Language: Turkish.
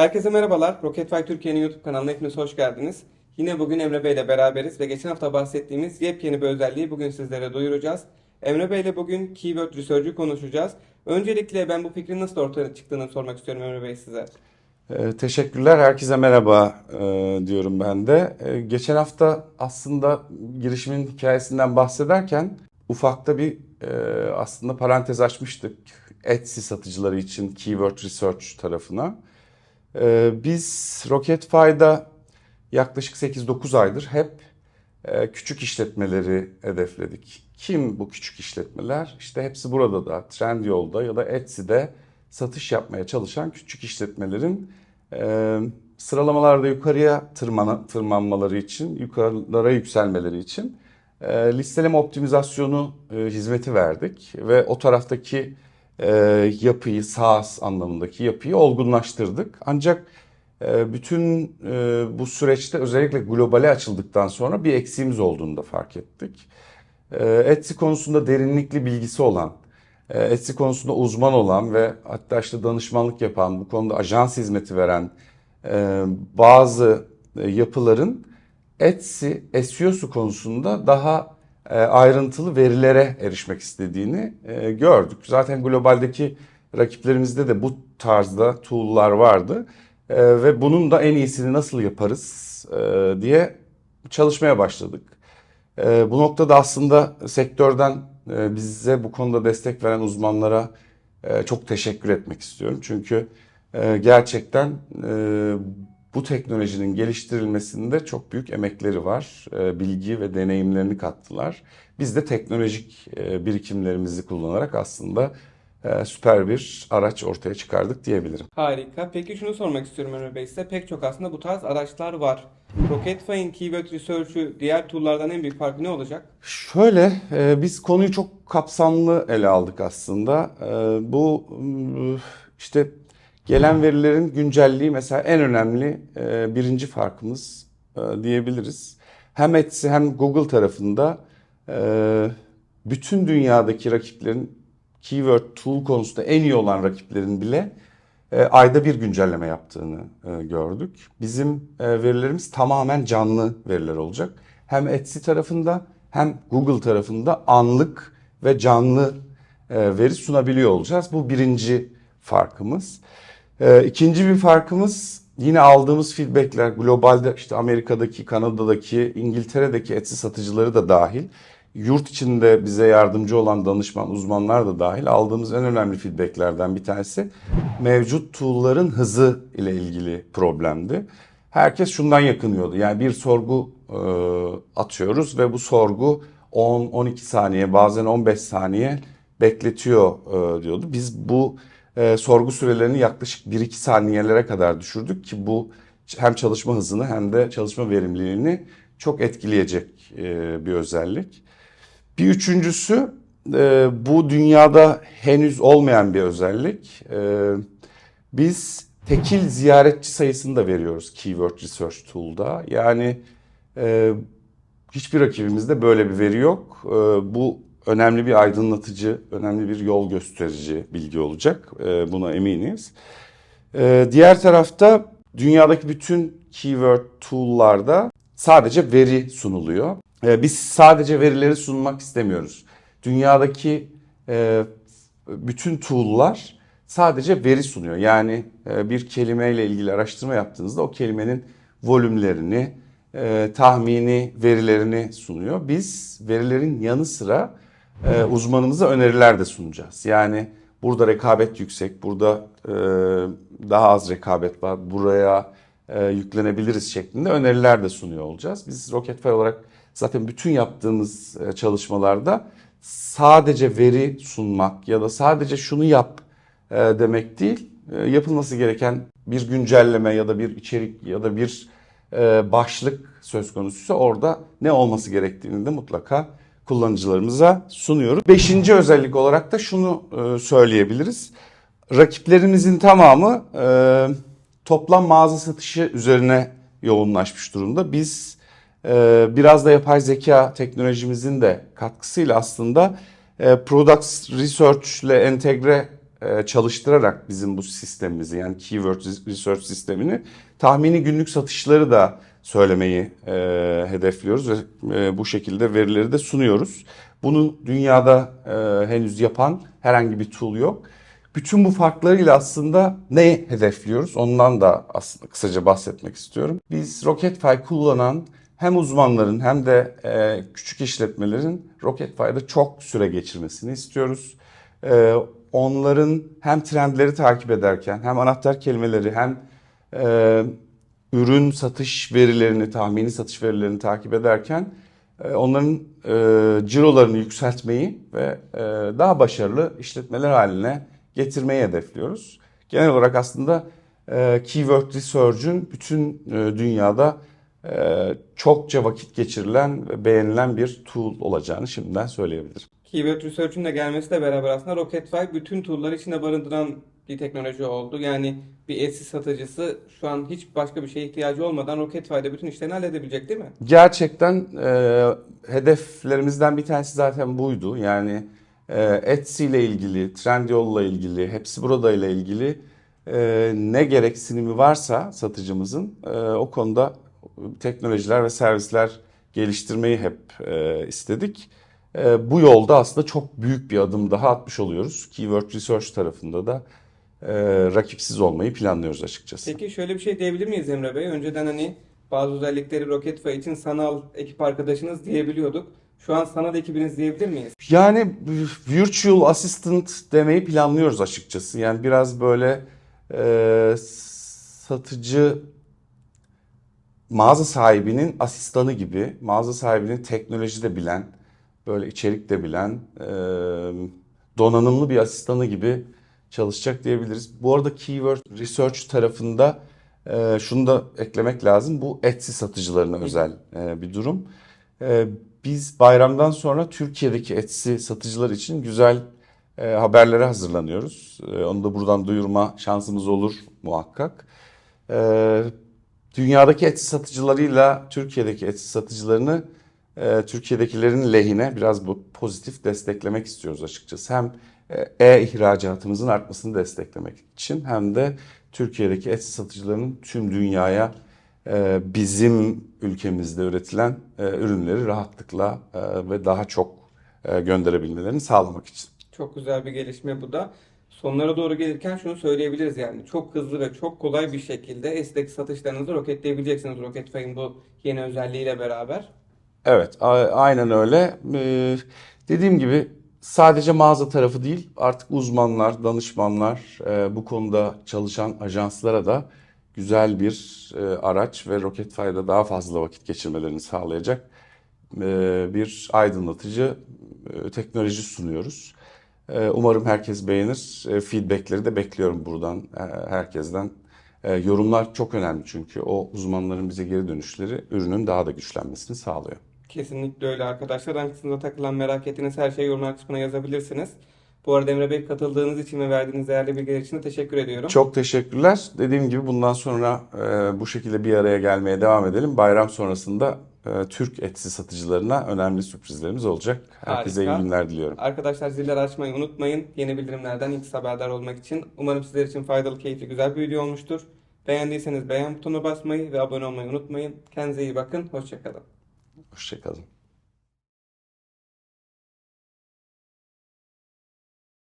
Herkese merhabalar. Rocketfire Türkiye'nin YouTube kanalına hepiniz hoş geldiniz. Yine bugün Emre Bey ile beraberiz ve geçen hafta bahsettiğimiz yepyeni bir özelliği bugün sizlere duyuracağız. Emre Bey ile bugün Keyword Research'ü konuşacağız. Öncelikle ben bu fikrin nasıl ortaya çıktığını sormak istiyorum Emre Bey size. Ee, Teşekkürler. Herkese merhaba e, diyorum ben de. E, geçen hafta aslında girişimin hikayesinden bahsederken ufakta bir e, aslında parantez açmıştık. Etsy satıcıları için Keyword Research tarafına. E, biz Rocketfy'da yaklaşık 8-9 aydır hep e, küçük işletmeleri hedefledik. Kim bu küçük işletmeler? İşte hepsi burada da Trendyol'da ya da Etsy'de satış yapmaya çalışan küçük işletmelerin e, sıralamalarda yukarıya tırmana, tırmanmaları için, yukarılara yükselmeleri için e, listeleme optimizasyonu e, hizmeti verdik ve o taraftaki e, yapıyı, SaaS anlamındaki yapıyı olgunlaştırdık. Ancak e, bütün e, bu süreçte özellikle globale açıldıktan sonra bir eksiğimiz olduğunu da fark ettik. E, Etsy konusunda derinlikli bilgisi olan, e, Etsy konusunda uzman olan ve hatta işte danışmanlık yapan, bu konuda ajans hizmeti veren e, bazı e, yapıların Etsy SEO'su konusunda daha ayrıntılı verilere erişmek istediğini e, gördük. Zaten globaldeki rakiplerimizde de bu tarzda tool'lar vardı. E, ve bunun da en iyisini nasıl yaparız e, diye çalışmaya başladık. E, bu noktada aslında sektörden e, bize bu konuda destek veren uzmanlara e, çok teşekkür etmek istiyorum. Çünkü e, gerçekten e, bu teknolojinin geliştirilmesinde çok büyük emekleri var. E, bilgi ve deneyimlerini kattılar. Biz de teknolojik e, birikimlerimizi kullanarak aslında e, süper bir araç ortaya çıkardık diyebilirim. Harika. Peki şunu sormak istiyorum Emre Bey size. Pek çok aslında bu tarz araçlar var. Rocketfire'in Keyword Research'ü diğer tool'lardan en büyük farkı ne olacak? Şöyle, biz konuyu çok kapsamlı ele aldık aslında. Bu işte gelen verilerin güncelliği mesela en önemli e, birinci farkımız e, diyebiliriz. Hem Etsy hem Google tarafında e, bütün dünyadaki rakiplerin keyword tool konusunda en iyi olan rakiplerin bile e, ayda bir güncelleme yaptığını e, gördük. Bizim e, verilerimiz tamamen canlı veriler olacak. Hem Etsy tarafında hem Google tarafında anlık ve canlı e, veri sunabiliyor olacağız. Bu birinci farkımız. E, ikinci bir farkımız yine aldığımız feedbackler globalde işte Amerika'daki, Kanada'daki, İngiltere'deki Etsy satıcıları da dahil yurt içinde bize yardımcı olan danışman, uzmanlar da dahil aldığımız en önemli feedbacklerden bir tanesi mevcut tool'ların hızı ile ilgili problemdi. Herkes şundan yakınıyordu. Yani bir sorgu e, atıyoruz ve bu sorgu 10-12 saniye bazen 15 saniye bekletiyor e, diyordu. Biz bu e, sorgu sürelerini yaklaşık 1-2 saniyelere kadar düşürdük ki bu hem çalışma hızını hem de çalışma verimliliğini çok etkileyecek e, bir özellik. Bir üçüncüsü e, bu dünyada henüz olmayan bir özellik. E, biz tekil ziyaretçi sayısını da veriyoruz Keyword Research Tool'da. Yani e, hiçbir rakibimizde böyle bir veri yok. E, bu önemli bir aydınlatıcı, önemli bir yol gösterici bilgi olacak. E, buna eminiz. E, diğer tarafta dünyadaki bütün keyword tool'larda sadece veri sunuluyor. E, biz sadece verileri sunmak istemiyoruz. Dünyadaki e, bütün tool'lar sadece veri sunuyor. Yani e, bir kelimeyle ilgili araştırma yaptığınızda o kelimenin volümlerini, e, tahmini verilerini sunuyor. Biz verilerin yanı sıra e, uzmanımıza öneriler de sunacağız. Yani burada rekabet yüksek, burada e, daha az rekabet var, buraya e, yüklenebiliriz şeklinde öneriler de sunuyor olacağız. Biz Rocketfire olarak zaten bütün yaptığımız e, çalışmalarda sadece veri sunmak ya da sadece şunu yap e, demek değil, e, yapılması gereken bir güncelleme ya da bir içerik ya da bir e, başlık söz konusuysa orada ne olması gerektiğini de mutlaka kullanıcılarımıza sunuyoruz. Beşinci özellik olarak da şunu e, söyleyebiliriz. Rakiplerimizin tamamı e, toplam mağaza satışı üzerine yoğunlaşmış durumda. Biz e, biraz da yapay zeka teknolojimizin de katkısıyla aslında Product Research ile entegre çalıştırarak bizim bu sistemimizi yani keyword research sistemini tahmini günlük satışları da söylemeyi e, hedefliyoruz ve e, bu şekilde verileri de sunuyoruz. Bunu dünyada e, henüz yapan herhangi bir tool yok. Bütün bu farklarıyla aslında ne hedefliyoruz? Ondan da aslında kısaca bahsetmek istiyorum. Biz RocketFi kullanan hem uzmanların hem de e, küçük işletmelerin RocketFi'de çok süre geçirmesini istiyoruz. E, onların hem trendleri takip ederken hem anahtar kelimeleri hem e, ürün satış verilerini, tahmini satış verilerini takip ederken e, onların e, cirolarını yükseltmeyi ve e, daha başarılı işletmeler haline getirmeyi hedefliyoruz. Genel olarak aslında e, keyword research'ün bütün e, dünyada e, çokça vakit geçirilen ve beğenilen bir tool olacağını şimdiden söyleyebilirim. Keyword Research'ün de gelmesiyle beraber aslında RocketFi bütün tool'ları içinde barındıran bir teknoloji oldu. Yani bir Etsy satıcısı şu an hiç başka bir şeye ihtiyacı olmadan RocketFi'de bütün işlerini halledebilecek değil mi? Gerçekten e, hedeflerimizden bir tanesi zaten buydu. Yani e, Etsy ile ilgili, Trendyol'la ilgili, hepsi burada ile ilgili e, ne gereksinimi varsa satıcımızın e, o konuda teknolojiler ve servisler geliştirmeyi hep e, istedik. E, bu yolda aslında çok büyük bir adım daha atmış oluyoruz. Keyword Research tarafında da e, rakipsiz olmayı planlıyoruz açıkçası. Peki şöyle bir şey diyebilir miyiz Emre Bey? Önceden hani bazı özellikleri RocketFi için sanal ekip arkadaşınız diyebiliyorduk. Şu an sanal ekibiniz diyebilir miyiz? Yani virtual assistant demeyi planlıyoruz açıkçası. Yani biraz böyle e, satıcı mağaza sahibinin asistanı gibi, mağaza sahibinin teknoloji de bilen, böyle içerik de bilen, e, donanımlı bir asistanı gibi çalışacak diyebiliriz. Bu arada keyword research tarafında e, şunu da eklemek lazım. Bu Etsy satıcılarına özel e, bir durum. E, biz bayramdan sonra Türkiye'deki Etsy satıcılar için güzel e, haberlere hazırlanıyoruz. E, onu da buradan duyurma şansımız olur muhakkak. E, dünyadaki Etsy satıcılarıyla Türkiye'deki Etsy satıcılarını e, Türkiye'dekilerin lehine biraz bu pozitif desteklemek istiyoruz açıkçası. Hem e-ihracatımızın artmasını desteklemek için hem de Türkiye'deki Etsy satıcılarının tüm dünyaya e, bizim ülkemizde üretilen e, ürünleri rahatlıkla e, ve daha çok e, gönderebilmelerini sağlamak için. Çok güzel bir gelişme bu da. Sonlara doğru gelirken şunu söyleyebiliriz yani. Çok hızlı ve çok kolay bir şekilde Etsy'deki satışlarınızı roketleyebileceksiniz RocketFi'nin bu yeni özelliğiyle beraber. Evet, aynen öyle. Ee, dediğim gibi sadece mağaza tarafı değil, artık uzmanlar, danışmanlar, e, bu konuda çalışan ajanslara da güzel bir e, araç ve RocketFi'de daha fazla vakit geçirmelerini sağlayacak e, bir aydınlatıcı e, teknoloji sunuyoruz. E, umarım herkes beğenir. E, feedbackleri de bekliyorum buradan e, herkesten. E, yorumlar çok önemli çünkü o uzmanların bize geri dönüşleri ürünün daha da güçlenmesini sağlıyor. Kesinlikle öyle arkadaşlar. Hangisinde takılan merak ettiğiniz her şeyi yorumlar kısmına yazabilirsiniz. Bu arada Emre Bey katıldığınız için ve verdiğiniz değerli bilgiler için de teşekkür ediyorum. Çok teşekkürler. Dediğim gibi bundan sonra e, bu şekilde bir araya gelmeye devam edelim. Bayram sonrasında e, Türk Etsy satıcılarına önemli sürprizlerimiz olacak. Herkese Harika. iyi günler diliyorum. Arkadaşlar zilleri açmayı unutmayın. Yeni bildirimlerden ilk haberdar olmak için. Umarım sizler için faydalı, keyifli, güzel bir video olmuştur. Beğendiyseniz beğen butonuna basmayı ve abone olmayı unutmayın. Kendinize iyi bakın. Hoşçakalın. Hoşçakalın.